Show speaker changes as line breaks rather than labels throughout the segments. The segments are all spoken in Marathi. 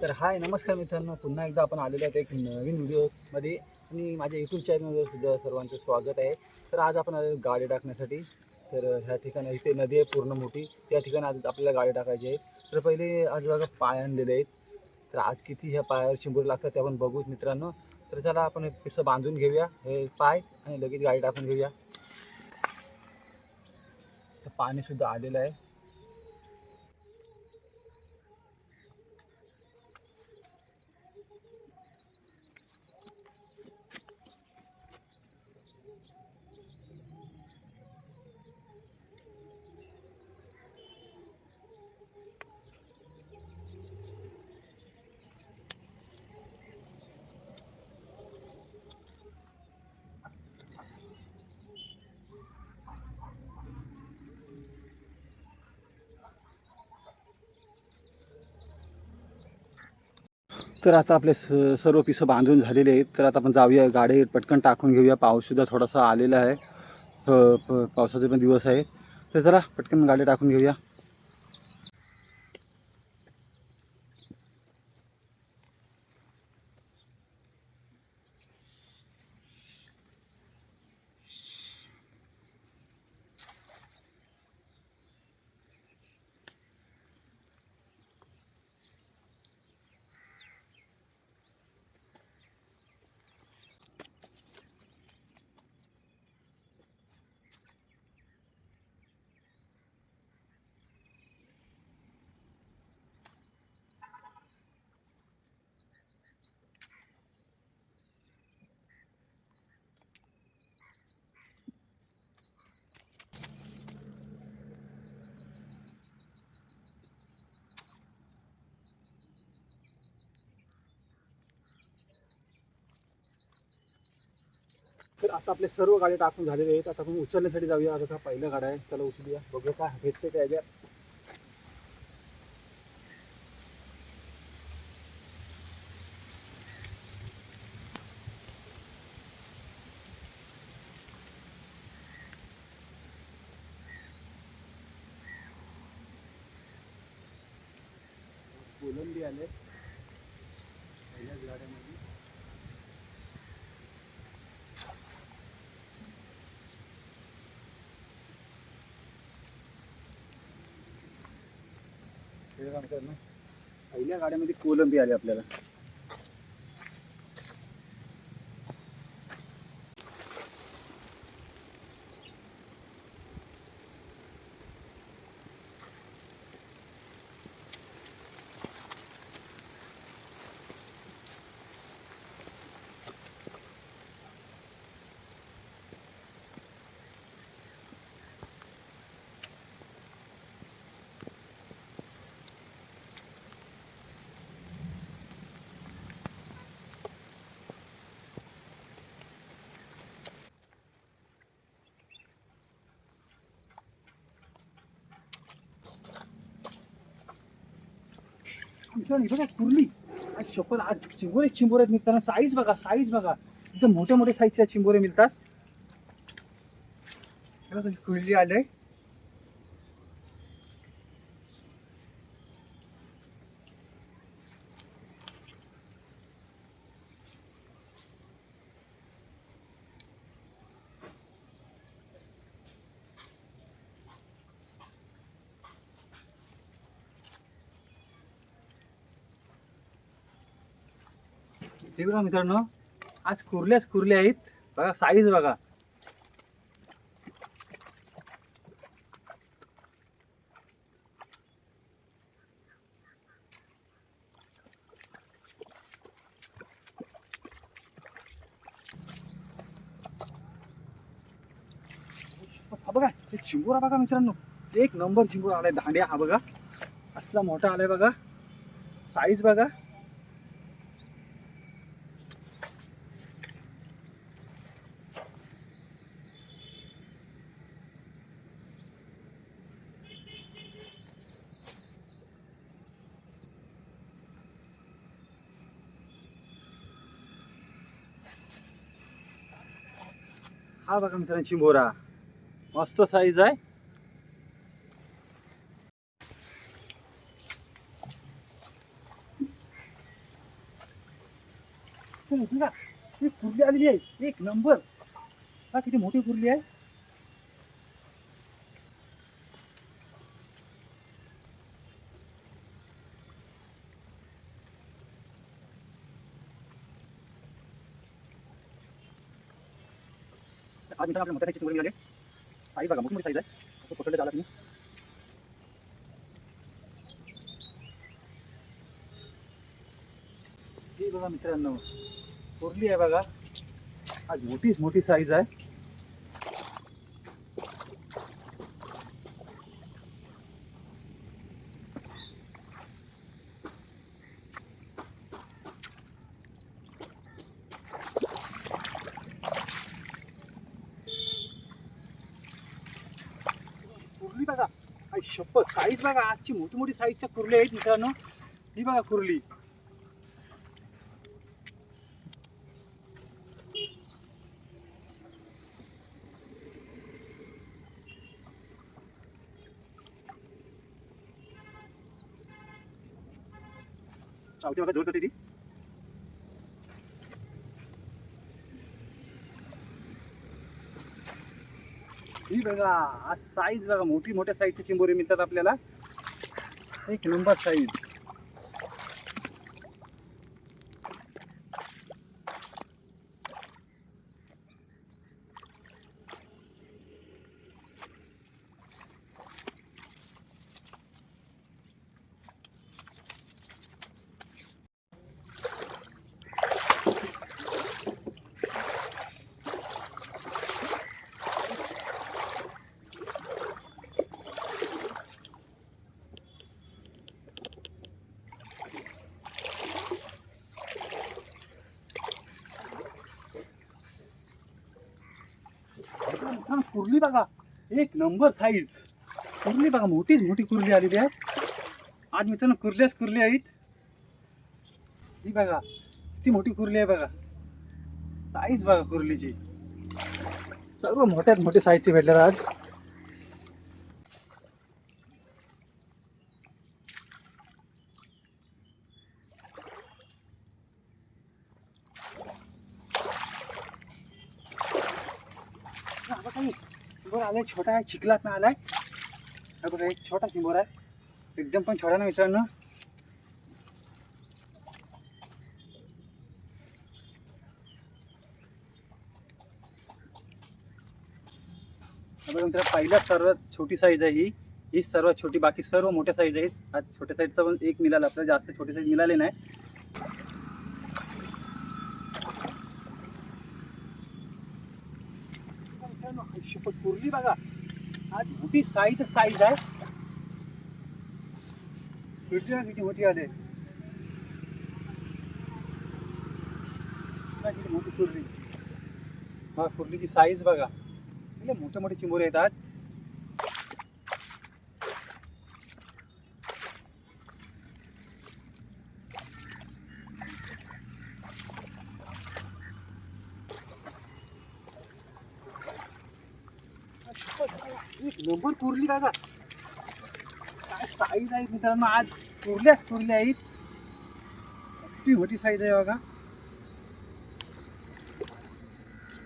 तर हाय नमस्कार मित्रांनो. पुन्हा एकदा आपण आलेलो आहोत एक नवीन व्हिडिओमध्ये आणि माझ्या यूट्यूब चॅनलवर सुद्धा सर्वांचं स्वागत आहे. तर आज आपण आलो गाडी टाकण्यासाठी. तर ह्या ठिकाणी इथे नदी आहे पूर्ण मोठी. त्या ठिकाणी आज आपल्याला गाडी टाकायची आहे. तर पहिले आज बघा पाय आणलेले आहेत. तर आज किती ह्या पायावर शिंबूर लागतात ते आपण बघूच मित्रांनो. तर चला आपण एक पिसं बांधून घेऊया. हे पाय आणि लगेच गाडी टाकून घेऊया. पाणीसुद्धा आलेलं आहे. तर आता आपले स सर्व पिसं बांधून झालेले आहेत. तर आता आपण जाऊया गाडी पटकन टाकून घेऊया. पाऊससुद्धा थोडासा आलेला आहे. प- पावसाचे पण दिवस आहे. तर जरा पटकन गाडी टाकून घेऊया. तर आता आपले सर्व गाडी टाकून झालेले आहेत. आता आपण उचलण्यासाठी जाऊया. आता हा पहिल्या गाड्या आहे. चला उचलूया. बघूया काय भेटचे काय द्या कोलंबी आले पहिल्याच गाड्यामध्ये हे बघा मित्रांनो, पहिल्या गाड्यामध्ये कोलंबी आली आपल्याला. मित्रांनो हे बघा कुर्ली. आज शपथ आज चिंबोरे चिंबोरे आहेत साईज बघा साईज बघा. एकदम मोठे मोठे साईजच्या चिंबोरे मिळतात. हे कुर्ली आले हे बघा मित्रांनो आज कुर्ल्याच कुरल्या आहेत. बघा साईज बघा. हा बघा हे चिंबोरा बघा मित्रांनो. एक नंबर चिंबोरा आलाय. दांड्या हा बघा. असला मोठा आलाय बघा. साईज बघा. हा बघा मित्रांची मोरा मस्त साईज आहे. आलेली आहे. एक नंबर. हा किती मोठी कुर्ली आहे. आज मित्रांनो आपल्या मोठ्या साईजची कुर्ली आई बघा मोठी मोठी साईज आहे. असं पकडलं झाला तुम्ही बघा मित्रांनो कोरली आहे बघा. आज मोठीच मोठी साईज आहे कुर्ली बघा आई शपथ. साईज बघा आजची मोठी मोठी साईजच्या कुर्ली आहेत मित्रांनो. ही बघा कुर्ली. चावते बघा जोर करते ती. ही बघा आज साईज बघा मोठी मोठ्या साईजची चिंबोरी मिळतात आपल्याला. एक नंबर साईज मित्रांनो, कुर्ली बघा. एक नंबर साईज कुर्ली बघा मोठीच मोठी कुर्ली आलेली आहे आज मित्रांनो कुर्ल्याच कुर्ली आहेत. ही बघा किती मोठी कुर्ली आहे बघा. साईज बघा कुर्लीची. सर्व मोठ्यात मोठे साईजचे भेटले आज. आलाय छोटा आहे चिखलात आलाय. हा बघा एक छोटा चिंबोर आहे. एकदम पण छोटा ना मित्रांनो. बघा मित्र सर्वात छोटी साईज आहे ही. ही सर्वात छोटी बाकी सर्व मोठ्या साईज आहेत. आज छोट्या साईजचा पण एक मिळाला आपल्याला जास्त छोटी साईज मिळाली नाही. मित्रांनो शपथ कुर्ली बघा. आज मोठी साईज साईज आहे. कुर्ली किती मोठी आले? किती मोठी कुर्ली. हा कुर्लीची साईज बघा. मोठे मोठे चिंबोरे येतात. एक नंबर कुर्ली बघा काय साईज आहेत मित्रांनो? आज कुरल्याच कुरल्या आहेत. किती मोठी साईज आहे बघा.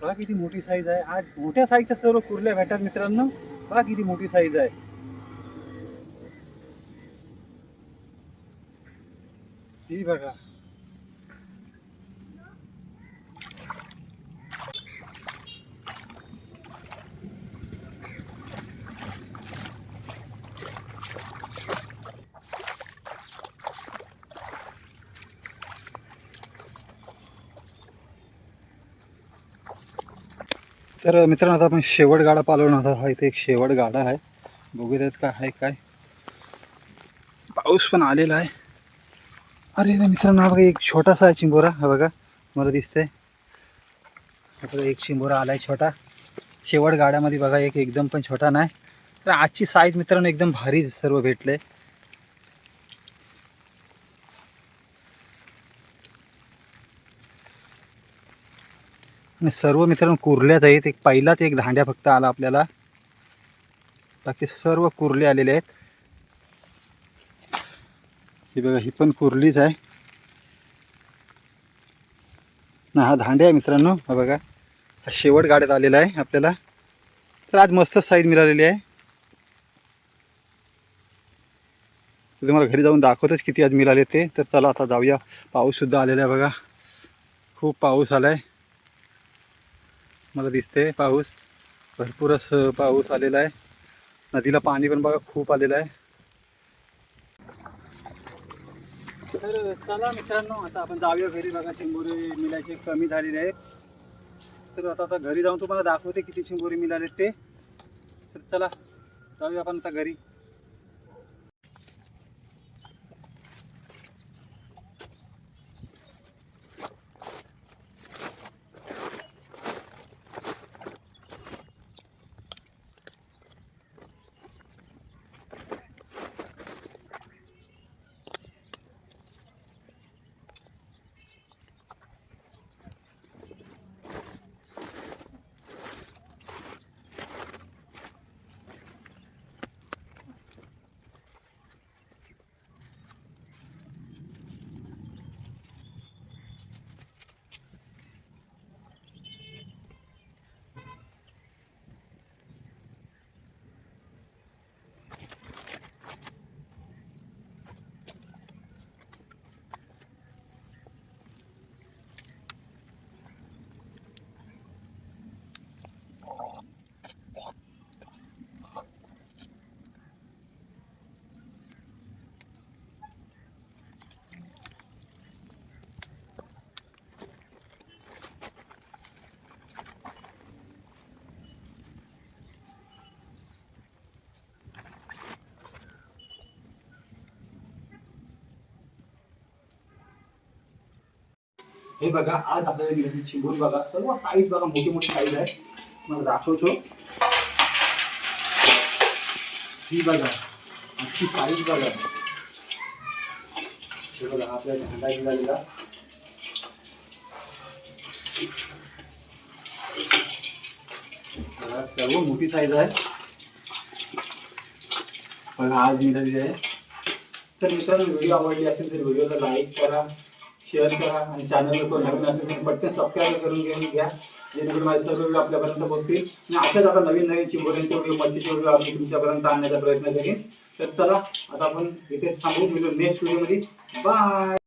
बघा किती मोठी साईज आहे. आज मोठ्या साईजच्या सर्व कुरल्या भेटतात मित्रांनो. बघा किती मोठी साईज आहे. ही बघा. तर मित्रांनो आता आपण शेवट गाडा पालवणार आहोत. हा इथे एक शेवट गाडा आहे. बघू देत काय आहे काय? पाऊस पण आलेला आहे. अरे रे मित्रांनो हा बघा एक छोटासा आहे चिंबोरा. हा बघा मला दिसतंय. हा बघा एक चिंबोरा आला आहे छोटा. शेवट गाड्यामध्ये बघा एक एकदम पण छोटा नाही. तर आजची साईज मित्रांनो एकदम भारी सर्व भेटले. सर्व मित्रांनो कुर्ल्यात आहेत. एक पहिलाच एक धांड्या फक्त आला आपल्याला. बाकी सर्व कुर्ले आलेले आहेत. ही बघा ही पण कुर्लीच आहे. ना हा धांडे आहे मित्रांनो. हा बघा हा शेवट गाड्यात आलेला आहे आपल्याला. तर आज मस्त साईज मिळालेली आहे. तुम्हाला घरी जाऊन दाखवतच किती आज मिळाले ते. तर चला आता जाऊया. पाऊससुद्धा आलेला आहे बघा. खूप पाऊस आला आहे मला दिसते पाऊस. भरपूर असं पाऊस आलेला आहे. नदीला पाणी पण बघा खूप आलेलं आहे. तर चला मित्रांनो आता आपण जाऊया घरी. बघा चिंबोरी मिलायचे कमी झालेले आहेत तर आता आता घरी जाऊन तुम्हाला दाखवते किती चिंबोरी मिळाले ते. तर चला जाऊया आपण आता घरी. हे बघा, आज आपल्याला निघाली चिंबूर बघा, सर्व साईज बघा मोठी मोठी साईज आहे. मला दाखवतो. ही बघा साईज बघा. हे बघा सर्व मोठी साईज आहे. पण आज आहे. तर मित्रांनो, व्हिडिओ आवडली असेल तर व्हिडिओला लाईक करा. शेअर करा आणि चॅनलवर कोण नवीन असेल तर पटकन सबस्क्राईब करून घेऊन घ्या. जेणेकरून माझे सर्व व्हिडिओ आपल्यापर्यंत पोहोचतील. आणि अशाच आता नवीन नवीन चिंबोऱ्यांचे व्हिडिओ मच्छीचे व्हिडिओ आम्ही तुमच्यापर्यंत आणण्याचा प्रयत्न करेन. तर चला आता आपण इथे थांबू. व्हिडिओ नेक्स्ट व्हिडिओमध्ये बाय